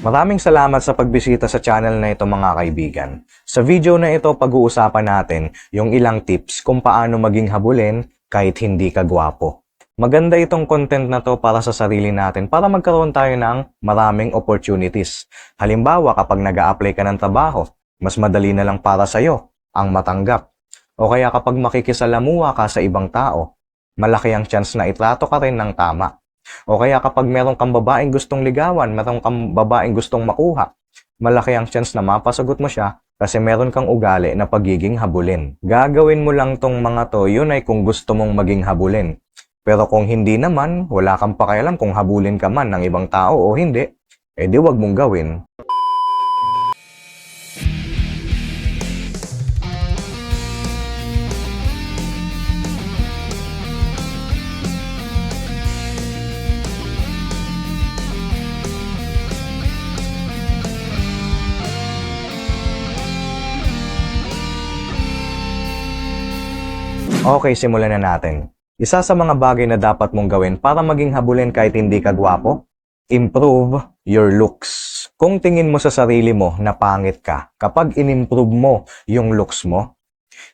Maraming salamat sa pagbisita sa channel na ito mga kaibigan. Sa video na ito, pag-uusapan natin yung ilang tips kung paano maging habulin kahit hindi ka gwapo. Maganda itong content na to para sa sarili natin para magkaroon tayo ng maraming opportunities. Halimbawa, kapag nag apply ka ng trabaho, mas madali na lang para sa'yo ang matanggap. O kaya kapag makikisalamuha ka sa ibang tao, malaki ang chance na itrato ka rin ng tama. O kaya kapag meron kang babaeng gustong ligawan, meron kang babaeng gustong makuha, malaki ang chance na mapasagot mo siya kasi meron kang ugali na pagiging habulin. Gagawin mo lang tong mga to, yun ay kung gusto mong maging habulin. Pero kung hindi naman, wala kang pakialam kung habulin ka man ng ibang tao o hindi, edi wag mong gawin. Okay, simulan na natin. Isa sa mga bagay na dapat mong gawin para maging habulin kahit hindi ka gwapo, improve your looks. Kung tingin mo sa sarili mo na pangit ka, kapag in-improve mo yung looks mo,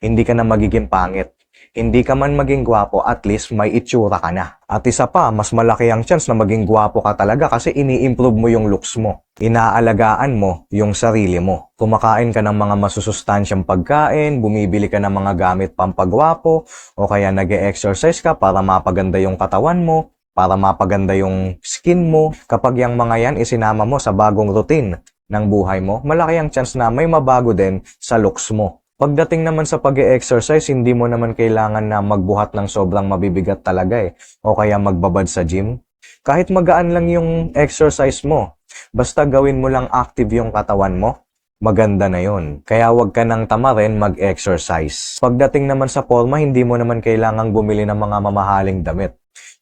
hindi ka na magiging pangit. Hindi ka man maging gwapo, at least may itsura ka na. At isa pa, mas malaki ang chance na maging gwapo ka talaga kasi ini-improve mo yung looks mo. Inaalagaan mo yung sarili mo. Kumakain ka ng mga masusustansyang pagkain, bumibili ka ng mga gamit pampagwapo, o kaya nag exercise ka para mapaganda yung katawan mo, para mapaganda yung skin mo. Kapag yung mga yan isinama mo sa bagong routine ng buhay mo, malaki ang chance na may mabago din sa looks mo. Pagdating naman sa pag exercise hindi mo naman kailangan na magbuhat ng sobrang mabibigat talaga eh, o kaya magbabad sa gym. Kahit magaan lang yung exercise mo, basta gawin mo lang active yung katawan mo, maganda na yon. Kaya wag ka nang tamarin mag-exercise. Pagdating naman sa forma, hindi mo naman kailangang bumili ng mga mamahaling damit.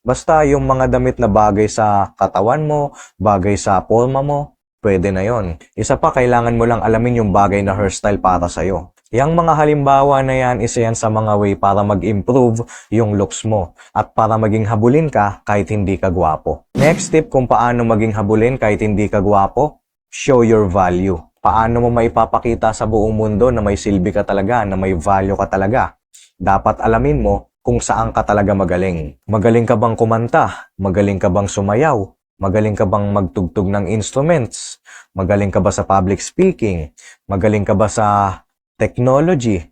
Basta yung mga damit na bagay sa katawan mo, bagay sa forma mo, pwede na yon. Isa pa, kailangan mo lang alamin yung bagay na hairstyle para sa'yo. Yang mga halimbawa na yan, isa yan sa mga way para mag-improve yung looks mo at para maging habulin ka kahit hindi ka gwapo. Next tip kung paano maging habulin kahit hindi ka gwapo, show your value. Paano mo maipapakita sa buong mundo na may silbi ka talaga, na may value ka talaga. Dapat alamin mo kung saan ka talaga magaling. Magaling ka bang kumanta? Magaling ka bang sumayaw? Magaling ka bang magtugtog ng instruments? Magaling ka ba sa public speaking? Magaling ka ba sa technology?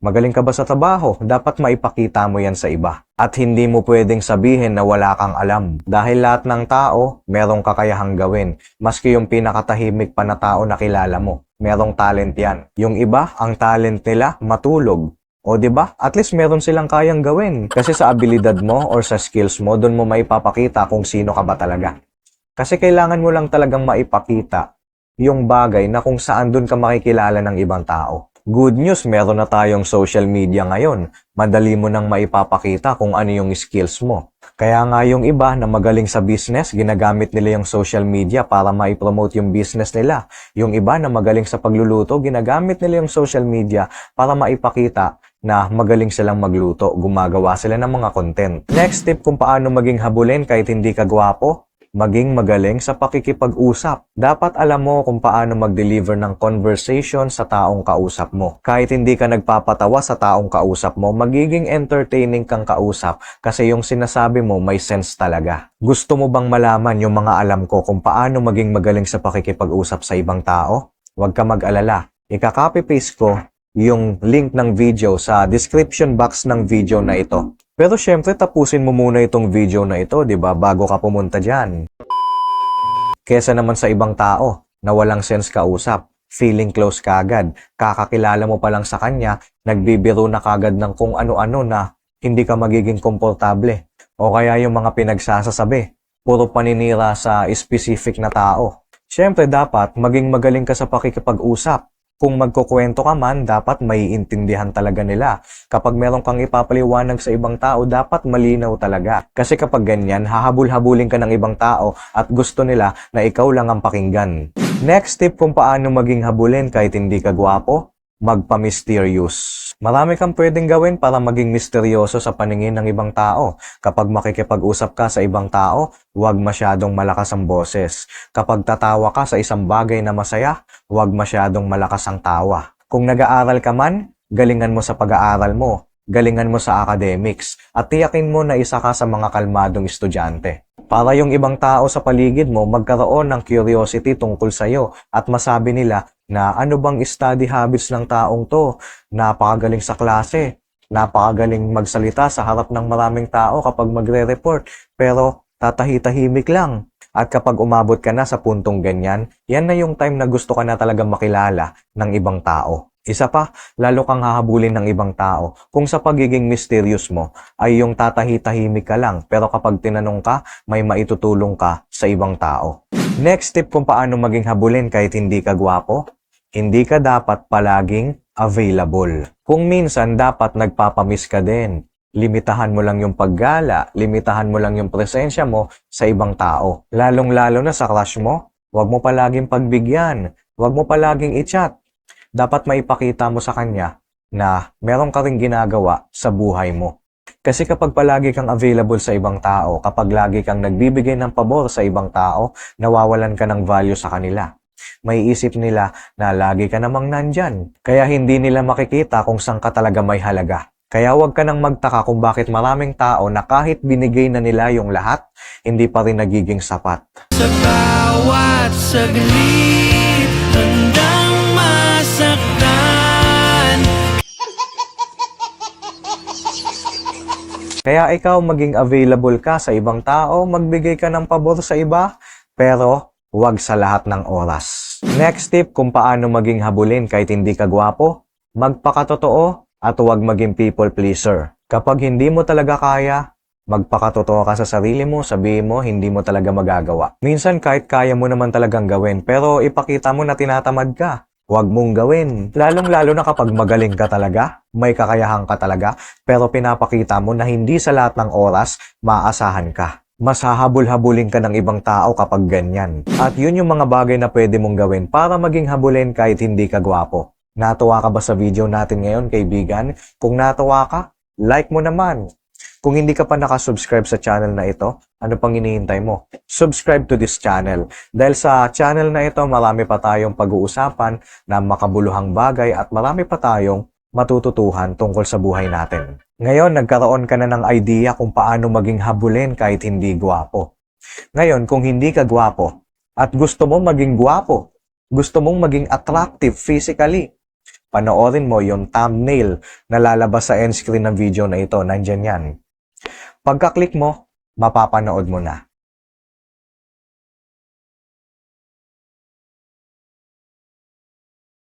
Magaling ka ba sa trabaho? Dapat maipakita mo yan sa iba. At hindi mo pwedeng sabihin na wala kang alam. Dahil lahat ng tao, merong kakayahang gawin. Maski yung pinakatahimik pa na tao na kilala mo. Merong talent yan. Yung iba, ang talent nila, matulog. O ba? At least meron silang kayang gawin. Kasi sa abilidad mo or sa skills mo, doon mo maipapakita kung sino ka ba talaga. Kasi kailangan mo lang talagang maipakita yung bagay na kung saan doon ka makikilala ng ibang tao. Good news, meron na tayong social media ngayon. Madali mo nang maipapakita kung ano yung skills mo. Kaya nga yung iba na magaling sa business, ginagamit nila yung social media para maipromote yung business nila. Yung iba na magaling sa pagluluto, ginagamit nila yung social media para maipakita na magaling silang magluto, gumagawa sila ng mga content. Next tip kung paano maging habulin kahit hindi ka gwapo, maging magaling sa pakikipag-usap. Dapat alam mo kung paano mag-deliver ng conversation sa taong kausap mo. Kahit hindi ka nagpapatawa sa taong kausap mo, magiging entertaining kang kausap kasi yung sinasabi mo may sense talaga. Gusto mo bang malaman yung mga alam ko kung paano maging magaling sa pakikipag-usap sa ibang tao? Huwag ka mag-alala. Ika-copy-paste ko yung link ng video sa description box ng video na ito. Pero syempre, tapusin mo muna itong video na ito, di ba, bago ka pumunta dyan. Kesa naman sa ibang tao na walang sense kausap, feeling close kagad, kakakilala mo pa lang sa kanya, nagbibiro na kagad ng kung ano-ano na hindi ka magiging komportable. O kaya yung mga pinagsasasabi, puro paninira sa specific na tao. Syempre, dapat maging magaling ka sa pakikipag-usap kung magkukwento ka man, dapat maiintindihan talaga nila. Kapag meron kang ipapaliwanag sa ibang tao, dapat malinaw talaga. Kasi kapag ganyan, hahabol-habulin ka ng ibang tao at gusto nila na ikaw lang ang pakinggan. Next tip kung paano maging habulin kahit hindi ka gwapo, magpa-mysterious. Marami kang pwedeng gawin para maging misteryoso sa paningin ng ibang tao. Kapag makikipag-usap ka sa ibang tao, huwag masyadong malakas ang boses. Kapag tatawa ka sa isang bagay na masaya, huwag masyadong malakas ang tawa. Kung nag-aaral ka man, galingan mo sa pag-aaral mo, galingan mo sa academics, at tiyakin mo na isa ka sa mga kalmadong estudyante. Para yung ibang tao sa paligid mo magkaroon ng curiosity tungkol sa iyo at masabi nila na ano bang study habits ng taong to, napakagaling sa klase, napakagaling magsalita sa harap ng maraming tao kapag magre-report, pero tatahi-tahimik lang. At kapag umabot ka na sa puntong ganyan, yan na yung time na gusto ka na talagang makilala ng ibang tao. Isa pa, lalo kang hahabulin ng ibang tao kung sa pagiging mysterious mo ay yung tatahi-tahimik ka lang pero kapag tinanong ka, may maitutulong ka sa ibang tao. Next tip kung paano maging habulin kahit hindi ka gwapo, hindi ka dapat palaging available. Kung minsan dapat nagpapamiss ka din. Limitahan mo lang yung paggala, limitahan mo lang yung presensya mo sa ibang tao. Lalong-lalo na sa crush mo, huwag mo palaging pagbigyan, huwag mo palaging i-chat. Dapat maipakita mo sa kanya na meron ka ring ginagawa sa buhay mo. Kasi kapag palagi kang available sa ibang tao, kapag lagi kang nagbibigay ng pabor sa ibang tao, nawawalan ka ng value sa kanila. May isip nila na lagi ka namang nandyan. Kaya hindi nila makikita kung saan ka talaga may halaga. Kaya huwag ka nang magtaka kung bakit maraming tao na kahit binigay na nila yung lahat, hindi pa rin nagiging sapat. Sa bawat saglit Kaya ikaw maging available ka sa ibang tao, magbigay ka ng pabor sa iba, pero huwag sa lahat ng oras. Next tip kung paano maging habulin kahit hindi ka gwapo, magpakatotoo at huwag maging people pleaser. Kapag hindi mo talaga kaya, magpakatotoo ka sa sarili mo, sabihin mo hindi mo talaga magagawa. Minsan kahit kaya mo naman talagang gawin, pero ipakita mo na tinatamad ka. Huwag mong gawin. Lalong-lalo na kapag magaling ka talaga, may kakayahan ka talaga, pero pinapakita mo na hindi sa lahat ng oras maaasahan ka. Mas hahabol-habulin ka ng ibang tao kapag ganyan. At yun yung mga bagay na pwede mong gawin para maging habulin kahit hindi ka gwapo. Natuwa ka ba sa video natin ngayon, kaibigan? Kung natuwa ka, like mo naman. Kung hindi ka pa nakasubscribe sa channel na ito, ano pang hinihintay mo? Subscribe to this channel. Dahil sa channel na ito, marami pa tayong pag-uusapan na makabuluhang bagay at marami pa tayong matututuhan tungkol sa buhay natin. Ngayon, nagkaroon ka na ng idea kung paano maging habulin kahit hindi gwapo. Ngayon, kung hindi ka gwapo at gusto mo maging gwapo, gusto mong maging attractive physically, panoorin mo yung thumbnail na lalabas sa end screen ng video na ito. Nandyan yan. Pagka-click mo, mapapanood mo na.